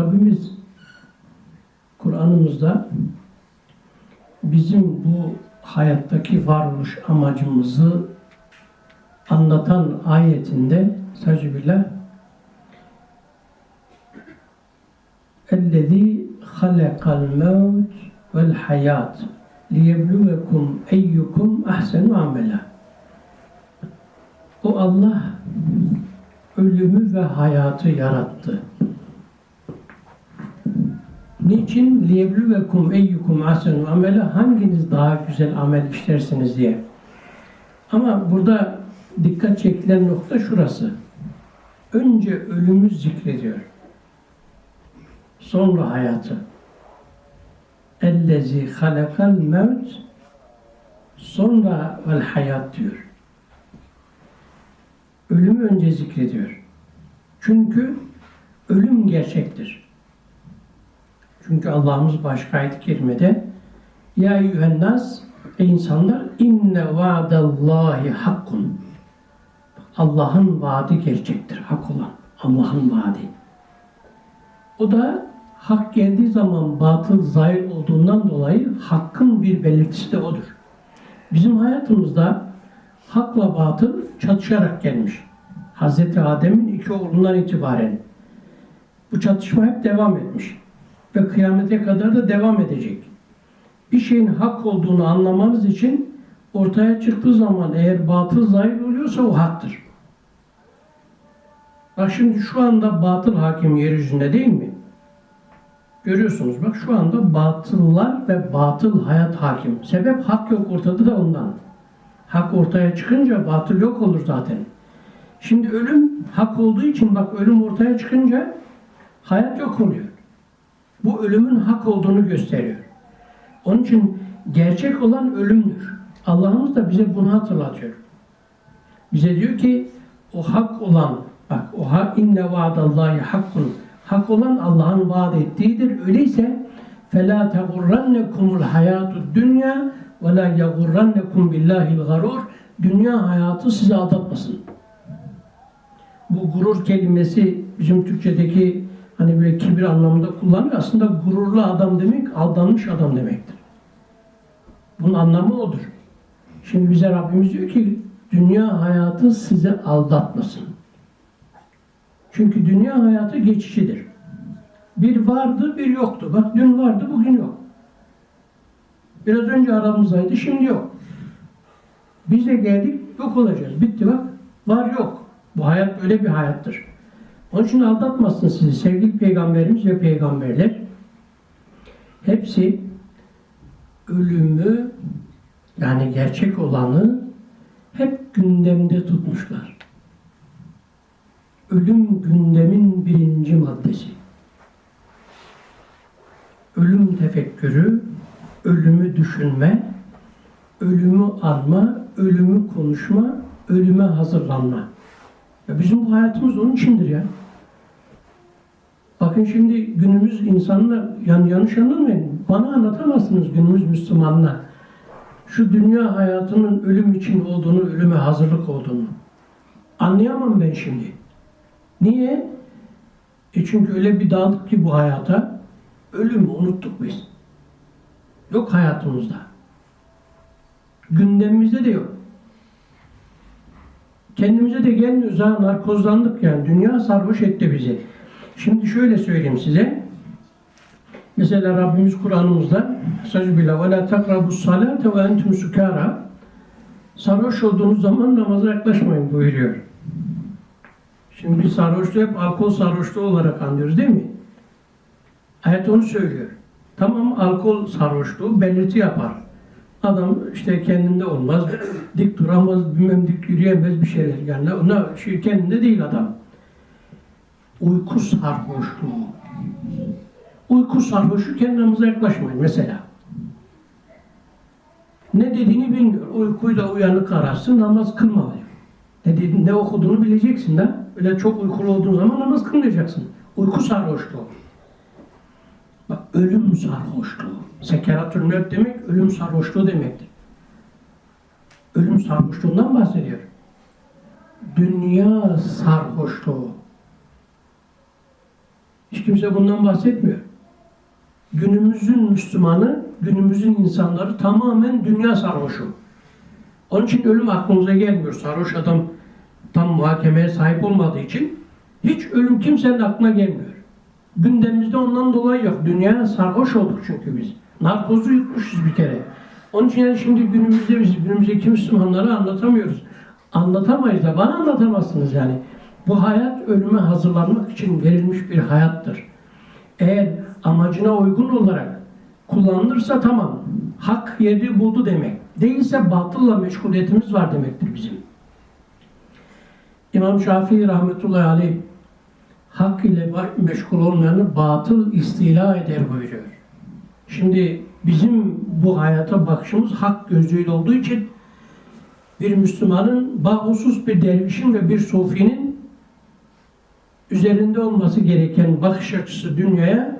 Rabbimiz Kur'an'ımızda bizim bu hayattaki varoluş amacımızı anlatan ayetinde sadece billah اَلَّذ۪ي خَلَقَ الْمَوْتِ وَالْحَيَاةِ لِيَبْلُوَكُمْ اَيُّكُمْ اَحْسَنُ عَمَلًا O Allah ölümü ve hayatı yarattı. Niçin? لِيَبْلُوَكُمْ اَيُّكُمْ اَحْسَنُ عَمَلًا Hanginiz daha güzel amel işlersiniz diye. Ama burada dikkat çekilen nokta şurası. Önce ölümü zikrediyor. Sonra hayatı. Ellezi halakal mevt sonra vel hayat diyor. Ölümü önce zikrediyor. Çünkü ölüm gerçektir. Çünkü Allah'ımız başka ayet-i kerimede Ya eyyühennas ey insanlar inne vaadallahi hakkun Allah'ın vaadi gerçektir. Hak olan. Allah'ın vaadi. O da hak geldiği zaman batıl zahir olduğundan dolayı hakkın bir belirtisi de odur. Bizim hayatımızda hakla batıl çatışarak gelmiş. Hz. Adem'in iki oğlundan itibaren. Bu çatışma hep devam etmiş. Ve kıyamete kadar da devam edecek. Bir şeyin hak olduğunu anlamanız için ortaya çıktığı zaman eğer batıl zahir oluyorsa o haktır. Bak şimdi şu anda batıl hakim yeryüzünde değil mi? Görüyorsunuz bak şu anda batıllar ve batıl hayat hakim. Sebep hak yok ortada da ondan. Hak ortaya çıkınca batıl yok olur zaten. Şimdi ölüm hak olduğu için bak ölüm ortaya çıkınca hayat yok oluyor. Bu ölümün hak olduğunu gösteriyor. Onun için gerçek olan ölümdür. Allah'ımız da bize bunu hatırlatıyor. Bize diyor ki o hak olan bak o hak inne vaadallahi hakkun hak olan Allah'ın vaat ettiğidir. Öyleyse فَلَا تَغُرَّنَّكُمُ الْحَيَاتُ الدُّنْيَا وَلَا يَغُرَّنَّكُمْ بِاللّٰهِ الْغَرُورِ Dünya hayatı sizi aldatmasın. Bu gurur kelimesi bizim Türkçedeki hani böyle kibir anlamında kullanıyor. Aslında gururlu adam demek aldanmış adam demektir. Bunun anlamı odur. Şimdi bize Rabbimiz diyor ki dünya hayatı size aldatmasın. Çünkü dünya hayatı geçicidir. Bir vardı, bir yoktu. Bak dün vardı, bugün yok. Biraz önce aramızdaydı, şimdi yok. Biz de geldik, yok olacağız. Bitti bak. Var yok. Bu hayat öyle bir hayattır. Onun için aldatmasın sizi sevgili peygamberimiz ve peygamberler. Hepsi ölümü yani gerçek olanı hep gündemde tutmuşlar. Ölüm gündemin birinci maddesi. Ölüm tefekkürü, ölümü düşünme, ölümü anma, ölümü konuşma, ölüme hazırlanma. Ya bizim bu hayatımız onun içindir ya. Bakın şimdi günümüz insanla yani yanlış anlamayın. Bana anlatamazsınız günümüz Müslümanına. Şu dünya hayatının ölüm için olduğunu, ölüme hazırlık olduğunu. Anlayamam ben şimdi. Niye? E çünkü öyle bir daldık ki bu hayata, ölümü unuttuk biz. Yok hayatımızda. Gündemimizde de yok. Kendimize de gelmiyoruz ha, narkozlandık yani. Dünya sarhoş etti bizi. Şimdi şöyle söyleyeyim size. Mesela Rabbimiz Kur'an'ımızda Sacübila ve la takrabu salate ve entum sukara sarhoş olduğunuz zaman namaza yaklaşmayın buyuruyor. Şimdi biz sarhoşluğu hep alkol sarhoşluğu olarak anlıyoruz değil mi? Ayet onu söylüyor. Tamam alkol sarhoşluğu belirti yapar. Adam işte kendinde olmaz, dik duramaz, bilmem dik yürüyemez bir şeyler. Yani ona şey kendinde değil adam. Uyku sarhoşluğu. Uyku sarhoşu kendimize yaklaşmayın mesela. Ne dediğini bilmiyor. Uykuyla uyanık ararsın, namaz kılma diyor. Ne, dediğini, ne okuduğunu bileceksin de. Öyle çok uykulu olduğun zaman namaz kılmayacaksın. Uyku sarhoşluğu. Bak ölüm sarhoşluğu. Sekeratül mevt demek ölüm sarhoşluğu demektir. Ölüm sarhoşluğundan bahsediyor. Dünya sarhoşluğu. Hiç kimse bundan bahsetmiyor. Günümüzün Müslümanı, günümüzün insanları tamamen dünya sarhoşu. Onun için ölüm aklımıza gelmiyor. Sarhoş adam tam muhakemeye sahip olmadığı için hiç ölüm kimsenin aklına gelmiyor. Gündemimizde ondan dolayı yok. Dünya sarhoş olduk çünkü biz. Narkozu yutmuşuz bir kere. Onun için yani şimdi günümüzde biz günümüzdeki Müslümanları anlatamıyoruz. Anlatamayız da bana anlatamazsınız yani. Bu hayat ölüme hazırlanmak için verilmiş bir hayattır. Eğer amacına uygun olarak kullanılırsa tamam. Hak yeri buldu demek. Değilse batılla meşguliyetimiz var demektir bizim. İmam Şafii rahmetullahi aleyh hak ile meşgul olmayanı batıl istila eder buyuruyor. Şimdi bizim bu hayata bakışımız hak gözüyle olduğu için bir Müslümanın bahusus bir dervişin ve bir sufinin üzerinde olması gereken bakış açısı dünyaya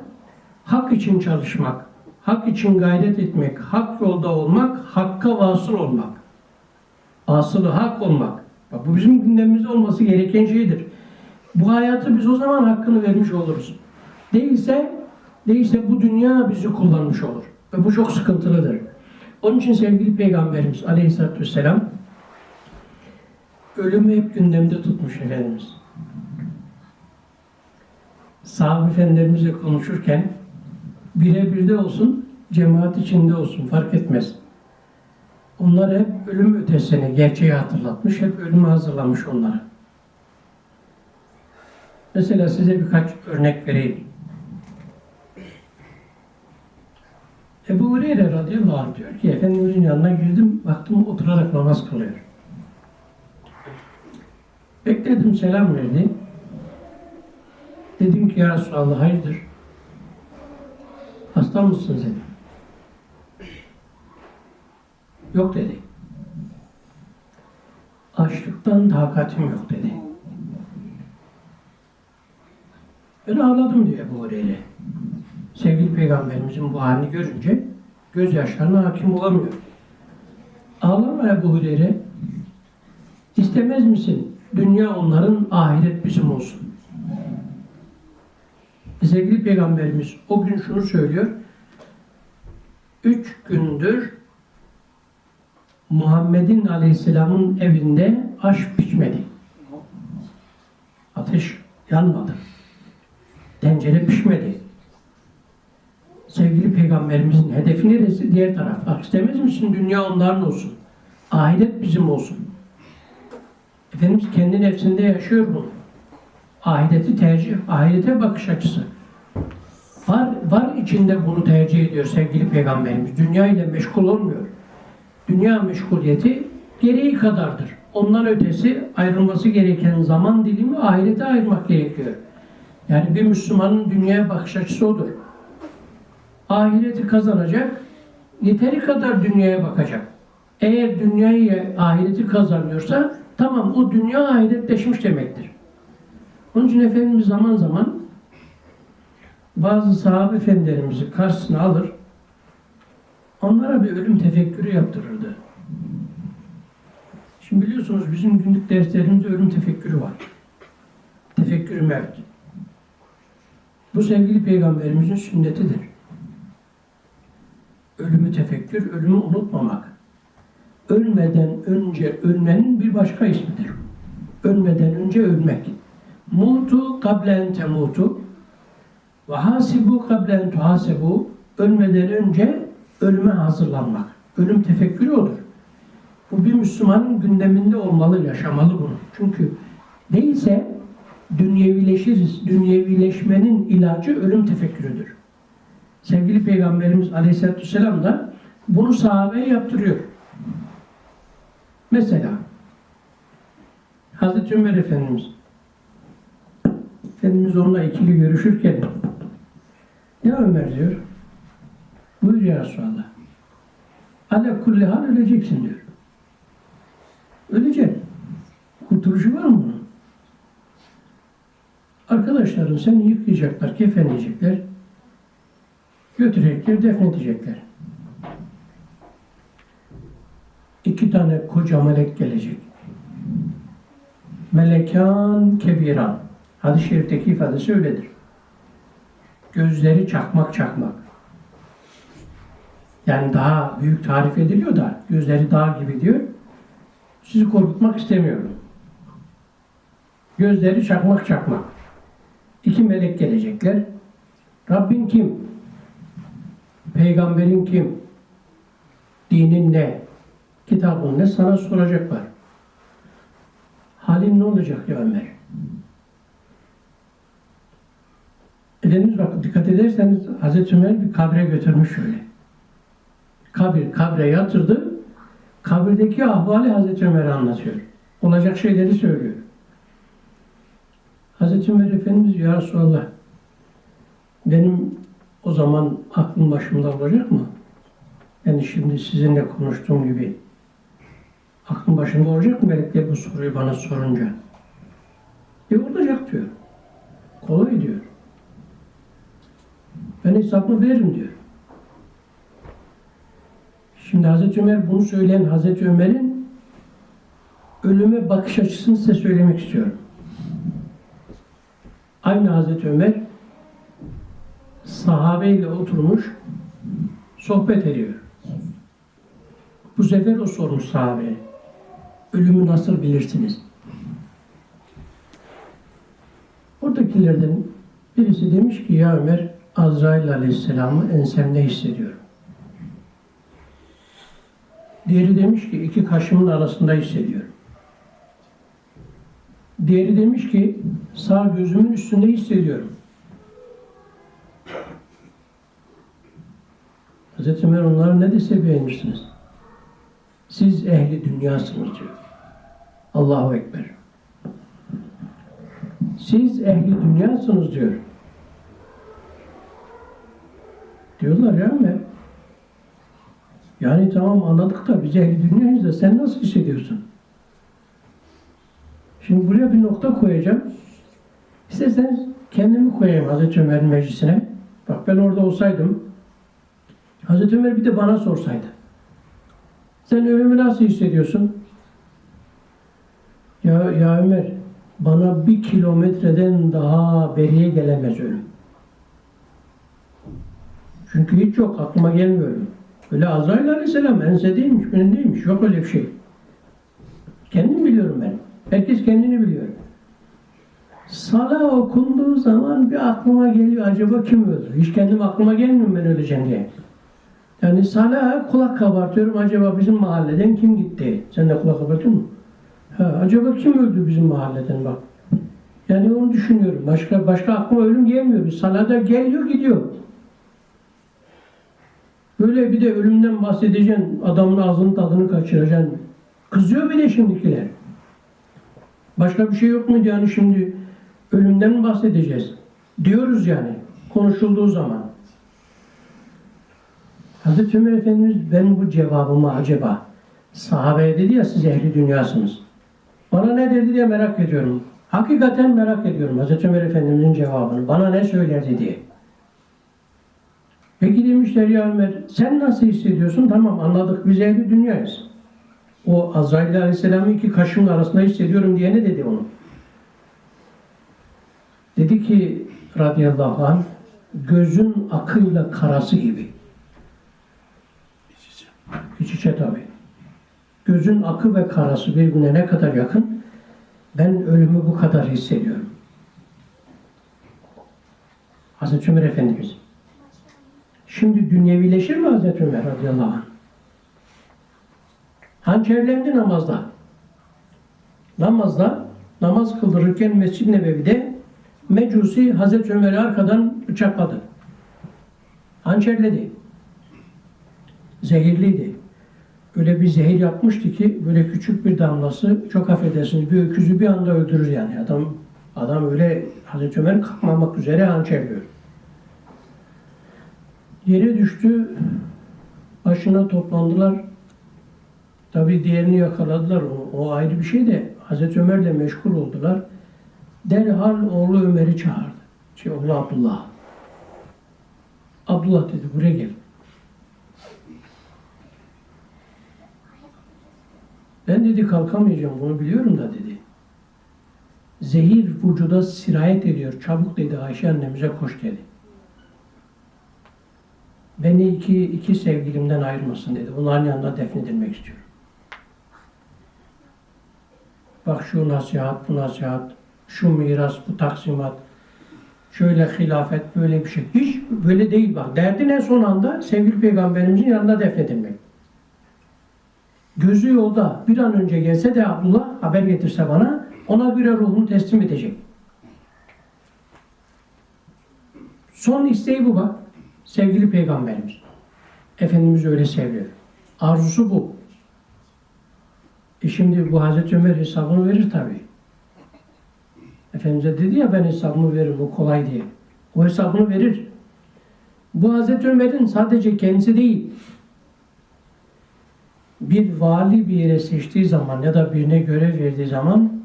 hak için çalışmak, hak için gayret etmek, hak yolda olmak, hakka vasıl olmak. Asılı hak olmak. Bu bizim gündemimizde olması gereken şeydir. Bu hayatı biz o zaman hakkını vermiş oluruz. Değilse, değilse bu dünya bizi kullanmış olur. Ve bu çok sıkıntılıdır. Onun için sevgili Peygamberimiz Aleyhisselatü Vesselam ölümü hep gündemde tutmuş Efendimiz. Sahabe efendilerimizle konuşurken birebir de olsun, cemaat içinde olsun fark etmez. Onlar hep ölüm ötesini, gerçeği hatırlatmış, hep ölümü hazırlamış onlara. Mesela size birkaç örnek vereyim. Ebu Hureyre radıyallahu anh diyor ki Efendimizin yanına girdim, baktım oturarak namaz kılıyor. Bekledim selam verdi. Dedim ki ya Resulallah hayırdır? Hasta mısın dedim. Yok dedi. Açlıktan takatim yok dedi. Ben ağladım diyor bu Hureyre. Sevgili Peygamberimizin bu halini görünce gözyaşlarına hakim olamıyor. Ağlama Ebu Hureyre. İstemez misin? Dünya onların, ahiret bizim olsun. Sevgili Peygamberimiz o gün şunu söylüyor. Üç gündür Muhammed'in Aleyhisselam'ın evinde aş pişmedi. Ateş yanmadı. Tencere pişmedi. Sevgili Peygamberimizin hedefi neresi? Diğer taraf. Bak istemez misin? Dünya onların olsun. Ahiret bizim olsun. Efendimiz kendi nefsinde yaşıyor bunu. Ahireti tercih, ahirete bakış açısı. Var, var içinde bunu tercih ediyor sevgili Peygamberimiz. Dünya ile meşgul olmuyor. Dünya meşguliyeti gereği kadardır. Ondan ötesi ayrılması gereken zaman dilimi ahirete ayırmak gerekiyor. Yani bir Müslümanın dünyaya bakış açısı odur. Ahireti kazanacak, yeteri kadar dünyaya bakacak. Eğer dünyayı, ahireti kazanıyorsa tamam o dünya ahiretleşmiş demektir. Onun için Efendimiz zaman zaman bazı sahabe efendilerimizi karşısına alır, onlara bir ölüm tefekkürü yaptırırdı. Şimdi biliyorsunuz bizim günlük derslerimizde ölüm tefekkürü var. Tefekkür-ü mevt. Bu sevgili peygamberimizin sünnetidir. Ölümü tefekkür, ölümü unutmamak. Ölmeden önce ölmenin bir başka ismidir. Ölmeden önce ölmek. Mutu kablen temutu ve hasibu kablen tuhasebu ölmeden önce ölüme hazırlanmak. Ölüm tefekkürü odur. Bu bir Müslümanın gündeminde olmalı, yaşamalı bunu. Çünkü değilse dünyevileşiriz. Dünyevileşmenin ilacı ölüm tefekkürüdür. Sevgili Peygamberimiz Aleyhisselatü Vesselam da bunu sahabeye yaptırıyor. Mesela Hazreti Ömer Efendimiz Efendimiz onunla ikili görüşürken ya Ömer diyor buyur ya Resulallah ala kulli hal öleceksin diyor. Öleceksin. Kurtuluşu var mı bunun? Arkadaşların seni yıkayacaklar, kefenleyecekler. Götürecekler, defnedecekler. İki tane koca melek gelecek. Melekan kebiran. Hadis-i şerifteki ifadesi öyledir. Gözleri çakmak çakmak. Yani daha büyük tarif ediliyor da gözleri dağ gibi diyor. Sizi korkutmak istemiyorum. Gözleri çakmak çakmak. İki melek gelecekler. Rabbin kim? Peygamberin kim? Dinin ne? Kitabın ne? Sana soracaklar. Halin ne olacak ya Ömer? Efendimiz bak dikkat ederseniz Hazreti Ömer bir kabre götürmüş şöyle. Kabir, kabre yatırdı. Kabirdeki ahvali Hazreti Ömer anlatıyor. Olacak şeyleri söylüyor. Hazreti Ömer Efendimiz ya Resulallah benim o zaman aklım başımda olacak mı? Yani şimdi sizinle konuştuğum gibi aklım başımda olacak mı melekler bu soruyu bana sorunca? E olacak diyor. Kolay diyor. Ben hesabını veririm diyor. Şimdi Hazreti Ömer bunu söyleyen Hazreti Ömer'in ölüme bakış açısını size söylemek istiyorum. Aynı Hazreti Ömer sahabeyle oturmuş sohbet ediyor. Bu sefer o sormuş sahabeye. Ölümü nasıl bilirsiniz? Oradakilerden birisi demiş ki ya Ömer Azrail Aleyhisselam'ı ensemde hissediyorum. Diğeri demiş ki iki kaşımın arasında hissediyorum. Diğeri demiş ki sağ gözümün üstünde hissediyorum. Hazreti Ömer onlara ne dese beğenirsiniz. Siz ehli dünyasınız diyor. Allahu Ekber. Siz ehli dünyasınız diyor. Diyorlar ya Ömer. Yani tamam anladık da biz ehli dünyayız da sen nasıl hissediyorsun? Şimdi buraya bir nokta koyacağım. İsterseniz kendimi koyayım Hazreti Ömer'in meclisine. Bak ben orada olsaydım Hazreti Ömer bir de bana sorsaydı. Sen ölümü nasıl hissediyorsun? Ya, ya Ömer bana bir kilometreden daha beriye gelemez ölüm. Çünkü hiç yok aklıma gelmiyor. Öyle Azrail Aleyhisselam ensedeymiş, önündeymiş. Yok öyle bir şey. Kendim biliyorum ben. Herkes kendini biliyor. Sala okunduğu zaman bir aklıma geliyor. Acaba kim öldü? Hiç kendim aklıma gelmiyor ben öleceğim diye. Yani Salah'a kulak kabartıyorum. Acaba bizim mahalleden kim gitti? Sen de kulak kabartıyor musun? Ha, acaba kim öldü bizim mahalleden bak. Yani onu düşünüyorum. Başka başka aklıma ölüm gelmiyor. Bir Salah'da geliyor gidiyor. Böyle bir de ölümden bahsedeceksin. Adamın ağzının tadını kaçıracaksın. Kızıyor bir de şimdikiler. Başka bir şey yok mu yani şimdi ölümden mi bahsedeceğiz? Diyoruz yani konuşulduğu zaman. Hazreti Ömer Efendimiz ben bu cevabımı acaba sahabeye dedi ya siz ehli dünyasınız. Bana ne dedi diye merak ediyorum. Hakikaten merak ediyorum Hazreti Ömer Efendimizin cevabını. Bana ne söylerdi diye. Peki demişler ya Ömer sen nasıl hissediyorsun? Tamam anladık biz ehli dünyayız. O Azrail Aleyhisselam'ın iki kaşımın arasında hissediyorum diye ne dedi onu? Dedi ki radıyallahu anh gözün akıyla karası gibi. İç içe tabi. Gözün akı ve karası birbirine ne kadar yakın ben ölümü bu kadar hissediyorum. Hazreti Ömer Efendimiz. Şimdi dünyevileşir mi Hazreti Ömer radıyallahu anh? Hançerlendi namazda. Namazda, namaz kıldırırken Mescid-i Nebevi'de Mecusi Hazreti Ömer'i arkadan bıçakladı. Hançerledi. Zehirliydi. Öyle bir zehir yapmıştı ki böyle küçük bir damlası çok affedersiniz bir öküzü bir anda öldürür yani. Adam adam öyle Hazreti Ömer kalkmamak üzere hançerliyor. Yere düştü. Başına toplandılar. Tabi diğerini yakaladılar. O, o ayrı bir şey de Hazreti Ömer'le meşgul oldular. Derhal oğlu Ömer'i çağırdı. Şey, oğlu Abdullah. Abdullah dedi buraya gel. Ben dedi kalkamayacağım bunu biliyorum da dedi. Zehir vücuda sirayet ediyor. Çabuk dedi Ayşe annemize koş dedi. Beni iki, iki sevgilimden ayırmasın dedi. Onların yanında defnedilmek istiyorum. Bak şu nasihat, bu nasihat, şu miras, bu taksimat, şöyle hilafet, böyle bir şey. Hiç böyle değil bak. Derdin en son anda sevgili peygamberimizin yanında defnedilmek. Gözü yolda bir an önce gelse de Abdullah haber getirse bana ona göre ruhunu teslim edecek. Son isteği bu bak. Sevgili peygamberimiz. Efendimiz öyle seviyor. Arzusu bu. E şimdi bu Hazreti Ömer hesabını verir tabi. Efendimiz'e dedi ya ben hesabımı veririm o kolay diye. O hesabını verir. Bu Hazreti Ömer'in sadece kendisi değil. Bir vali bir yere seçtiği zaman ya da birine görev verdiği zaman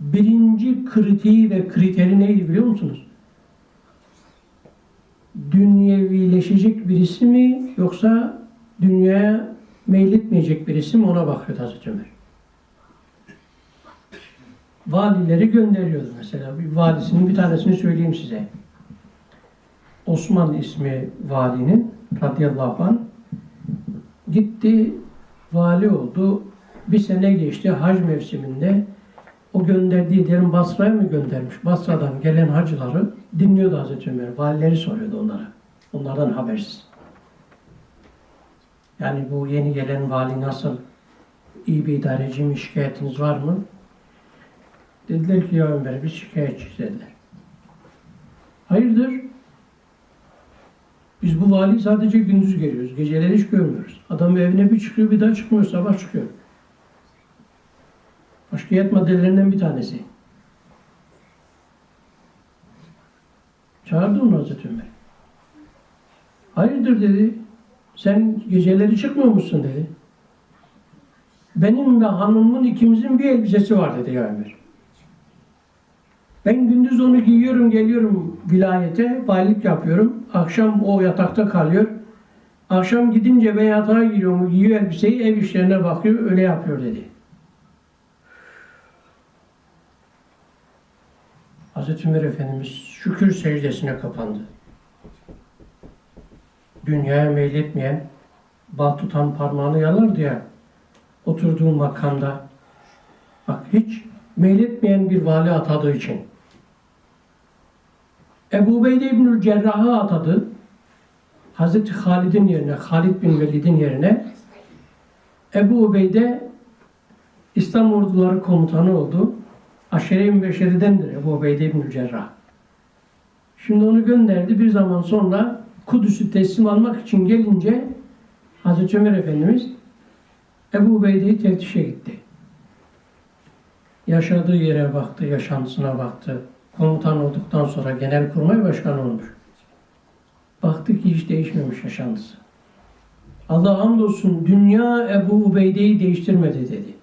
birinci kritiği ve kriteri neydi biliyor musunuz? Dünyevileşecek birisi mi yoksa dünyaya meyletmeyecek birisi mi ona bakıyor Hazreti Ömer. Valileri gönderiyordu mesela. Bir valisinin bir tanesini söyleyeyim size. Osman ismi valinin radıyallahu anh gitti vali oldu. Bir sene geçti hac mevsiminde o gönderdiği diyelim Basra'ya mı göndermiş? Basra'dan gelen hacıları dinliyordu Hazreti Ömer. Valileri soruyordu onlara. Onlardan habersiz. Yani bu yeni gelen vali nasıl? İyi bir idareci mi? Şikayetiniz var mı? Dediler ki ya Ömer biz şikayetçiyiz dediler. Hayırdır? Biz bu valiyi sadece gündüz geliyoruz. Geceleri hiç görmüyoruz. Adam evine bir çıkıyor bir daha çıkmıyor. Sabah çıkıyor. Başkiyet maddelerinden bir tanesi. Çağırdı onu Hazreti Ömer. Hayırdır dedi. Sen geceleri çıkmıyor musun dedi. Benim ve hanımın ikimizin bir elbisesi var dedi ya Ömer. Ben gündüz onu giyiyorum, geliyorum vilayete, valilik yapıyorum. Akşam o yatakta kalıyor. Akşam gidince ben yatağa giriyorum, giyiyor elbiseyi, ev işlerine bakıyor, öyle yapıyor dedi. Hazreti Ömer Efendimiz şükür secdesine kapandı. Dünyaya meyletmeyen, bal tutan parmağını yalardı ya, oturduğu makamda. Bak hiç meyletmeyen bir vali atadığı için. Ebu Ubeyde İbnül Cerrah'ı atadı. Hazreti Halid'in yerine, Halid bin Velid'in yerine Ebu Ubeyde İslam orduları komutanı oldu. Aşere-i Mübeşşeri'dendir Ebu Ubeyde İbnül Cerrah. Şimdi onu gönderdi. Bir zaman sonra Kudüs'ü teslim almak için gelince Hazreti Ömer Efendimiz Ebu Ubeyde'yi teftişe gitti. Yaşadığı yere baktı, yaşantısına baktı. Komutan olduktan sonra genelkurmay başkanı olmuş. Baktı ki hiç değişmemiş yaşantısı. Allah hamdolsun dünya Ebu Ubeyde'yi değiştirmedi dedi.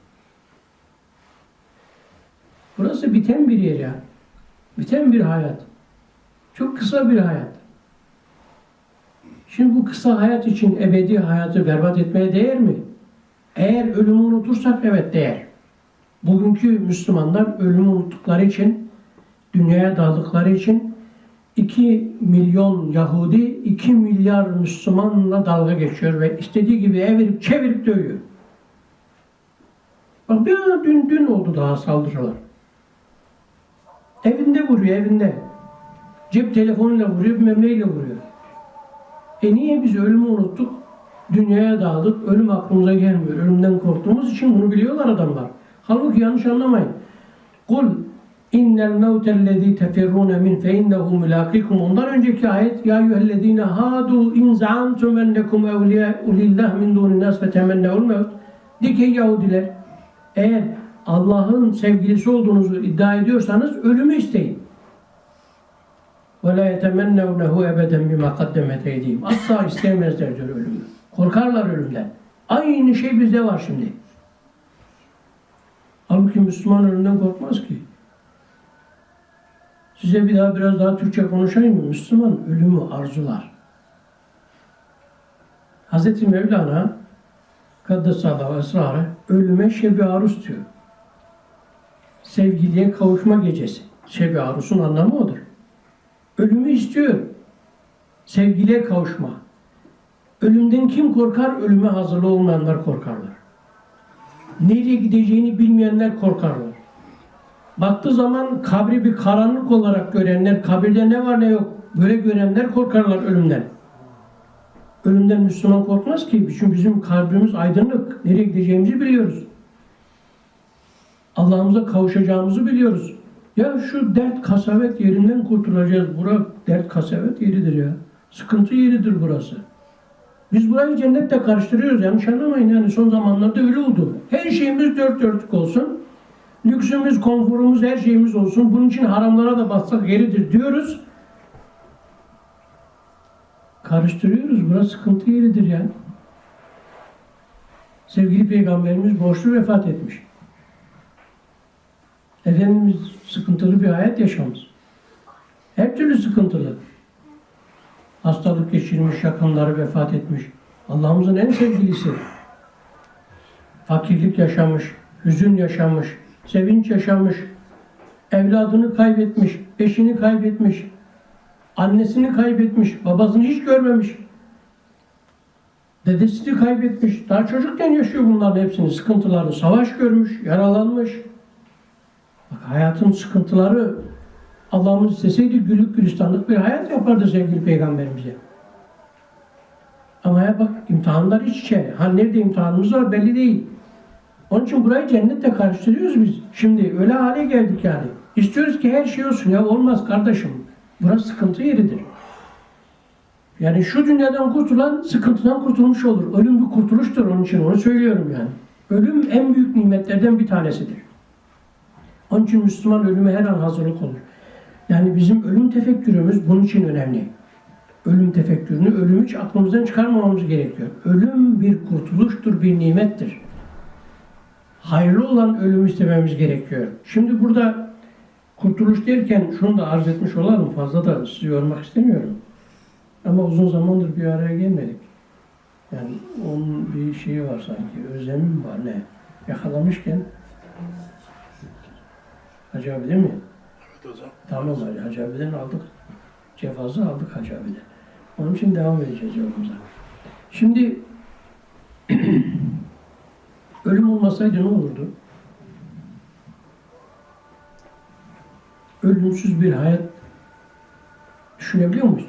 Biten bir yer ya. Biten bir hayat. Çok kısa bir hayat. Şimdi bu kısa hayat için ebedi hayatı berbat etmeye değer mi? Eğer ölümü unutursak evet değer. Bugünkü Müslümanlar ölümü unuttukları için, dünyaya daldıkları için 2 milyon Yahudi 2 milyar Müslümanla dalga geçiyor ve istediği gibi evirip çevirip dövüyor. Bak bir dün, dün oldu daha saldırılar. Evinde vuruyor, evinde. Cep telefonuyla vuruyor, bilmem neyle vuruyor. E niye biz ölümü unuttuk? Dünyaya dağıldık, ölüm aklımıza gelmiyor. Ölümden korktuğumuz için bunu biliyorlar adamlar. Halbuki yanlış anlamayın. Kul innel mevtellezî tefirrûne min fe innehu mulâkikum. Ondan önceki ayet ya eyyühellezîne hâdû in za'amtum ennekum evliyâ'u lillah min dûnin nâs ve temennevul mevt. De ki Yahudiler eğer Allah'ın sevgilisi olduğunuzu iddia ediyorsanız ölümü isteyin. La yetemennevnehu ebeden bima kaddemet eydihim. Asla istemezler diyor ölümü. Korkarlar ölümden. Aynı şey bizde var şimdi. Halbuki Müslüman ölümden korkmaz ki. Size bir daha biraz daha Türkçe konuşayım mı? Müslüman ölümü arzular. Hazreti Mevlana Kaddesallahu esrarı ölüme şebi arus diyor. Sevgiliye kavuşma gecesi. Şebi arusun anlamı odur. Ölümü istiyor. Sevgiliye kavuşma. Ölümden kim korkar? Ölüme hazırlı olmayanlar korkarlar. Nereye gideceğini bilmeyenler korkarlar. Baktığı zaman kabri bir karanlık olarak görenler, kabirde ne var ne yok böyle görenler korkarlar ölümden. Ölümden Müslüman korkmaz ki. Çünkü bizim kalbimiz aydınlık. Nereye gideceğimizi biliyoruz. Allah'ımıza kavuşacağımızı biliyoruz. Ya şu dert kasavet yerinden kurtulacağız. Bura dert kasavet yeridir ya. Sıkıntı yeridir burası. Biz burayı cennetle karıştırıyoruz. Yanlış anlamayın yani son zamanlarda öyle oldu. Her şeyimiz dört dörtlük olsun. Lüksümüz, konforumuz, her şeyimiz olsun. Bunun için haramlara da bassak yeridir diyoruz. Karıştırıyoruz. Burası sıkıntı yeridir yani. Sevgili Peygamberimiz borçlu vefat etmiş. Efendimiz sıkıntılı bir hayat yaşamış. Her türlü sıkıntılı. Hastalık geçirmiş, yakınları vefat etmiş. Allah'ımızın en sevgilisi. Fakirlik yaşamış, hüzün yaşamış, sevinç yaşamış, evladını kaybetmiş, eşini kaybetmiş, annesini kaybetmiş, babasını hiç görmemiş. Dedesini kaybetmiş. Daha çocukken yaşıyor bunların hepsini, sıkıntılarını. Savaş görmüş, yaralanmış. Bak hayatın sıkıntıları Allah'ımız isteseydi güllük gülistanlık bir hayat yapardı sevgili peygamberimize. Ama ya bak imtihanlar iç içe. Ha nerede imtihanımız var belli değil. Onun için burayı cennetle karıştırıyoruz biz. Şimdi öyle hale geldik yani. İstiyoruz ki her şey olsun ya olmaz kardeşim. Burası sıkıntı yeridir. Yani şu dünyadan kurtulan sıkıntıdan kurtulmuş olur. Ölüm bir kurtuluştur onun için onu söylüyorum yani. Ölüm en büyük nimetlerden bir tanesidir. Onun için Müslüman ölüme her an hazırlık olur. Yani bizim ölüm tefekkürümüz bunun için önemli. Ölüm tefekkürünü, ölümü hiç aklımızdan çıkarmamamız gerekiyor. Ölüm bir kurtuluştur, bir nimettir. Hayırlı olan ölümü istememiz gerekiyor. Şimdi burada kurtuluş derken şunu da arz etmiş olalım. Fazla da sizi yormak istemiyorum. Ama uzun zamandır bir araya gelmedik. Yani onun bir şeyi var sanki. Özlemi mi var ne? Yakalamışken Hacı abi değil mi? Evet hocam. Tamam hadi Hacı abiden aldık. Cefazı aldık Hacı abiden. Onun için devam edeceğiz yolumuza. Şimdi ölüm olmasaydı ne olurdu? Ölümsüz bir hayat düşünebiliyor muyuz?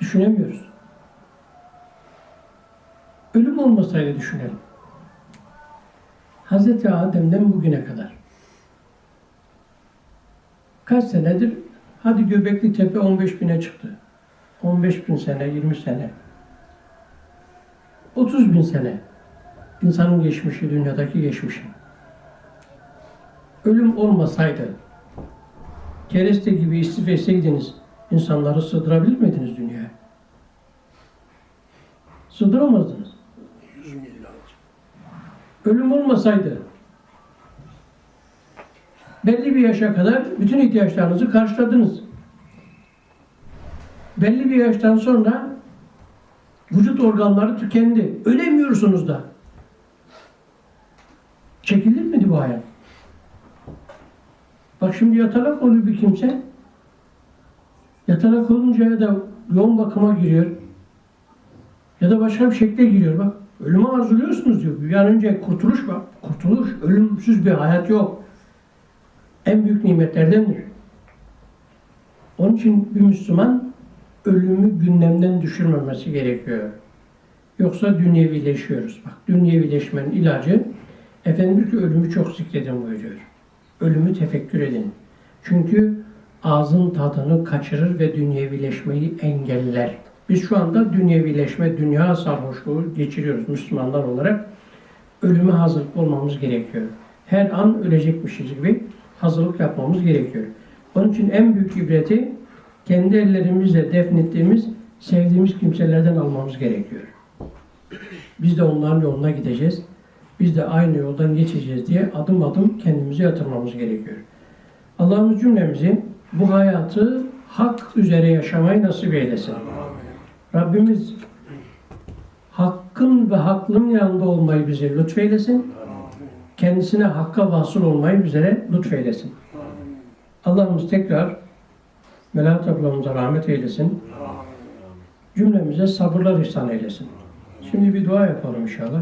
Düşünemiyoruz. Ölüm olmasaydı düşünelim. Hazreti Adem'den bugüne kadar kaç senedir hadi Göbekli Tepe 15 bine çıktı. 15 bin sene, 20 sene. 30 bin sene. insanın geçmişi, dünyadaki geçmişi. Ölüm olmasaydı, kereste gibi istif etseydiniz, insanları sığdırabilir miydiniz dünyaya? Sığdıramazdınız. 100 milyar. Ölüm olmasaydı belli bir yaşa kadar bütün ihtiyaçlarınızı karşıladınız. Belli bir yaştan sonra vücut organları tükendi. Ölemiyorsunuz da. Çekilir miydi bu hayat? Bak şimdi yatalak oluyor bir kimse. Yatalak olunca ya da yoğun bakıma giriyor. Ya da başka bir şekle giriyor bak. Ölümü arzuluyorsunuz diyor. Bir an önce kurtuluş var. Kurtuluş, ölümsüz bir hayat yok. En büyük nimetlerdendir. Onun için bir Müslüman ölümü gündemden düşürmemesi gerekiyor. Yoksa dünyevileşiyoruz. Bak dünyevileşmenin ilacı Efendim ki ölümü çok zikredin buyuruyor. Ölümü tefekkür edin. Çünkü ağzın tadını kaçırır ve dünyevileşmeyi engeller. Biz şu anda dünyevileşme, dünya sarhoşluğu geçiriyoruz Müslümanlar olarak. Ölüme hazırlık olmamız gerekiyor. Her an ölecekmişiz gibi hazırlık yapmamız gerekiyor. Onun için en büyük ibreti kendi ellerimizle defnettiğimiz, sevdiğimiz kimselerden almamız gerekiyor. Biz de onların yoluna gideceğiz. Biz de aynı yoldan geçeceğiz diye adım adım kendimizi yatırmamız gerekiyor. Allah'ımız cümlemizi bu hayatı hak üzere yaşamayı nasip eylesin. Rabbimiz hakkın ve haklının yanında olmayı bize lütfeylesin. Kendisine hakka vasıl olmayı bizlere lütfeylesin. Allah'ımız tekrar Melahat ablamıza rahmet eylesin. Cümlemize sabırlar ihsan eylesin. Şimdi bir dua yapalım inşallah.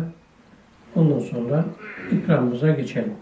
Ondan sonra ikramımıza geçelim.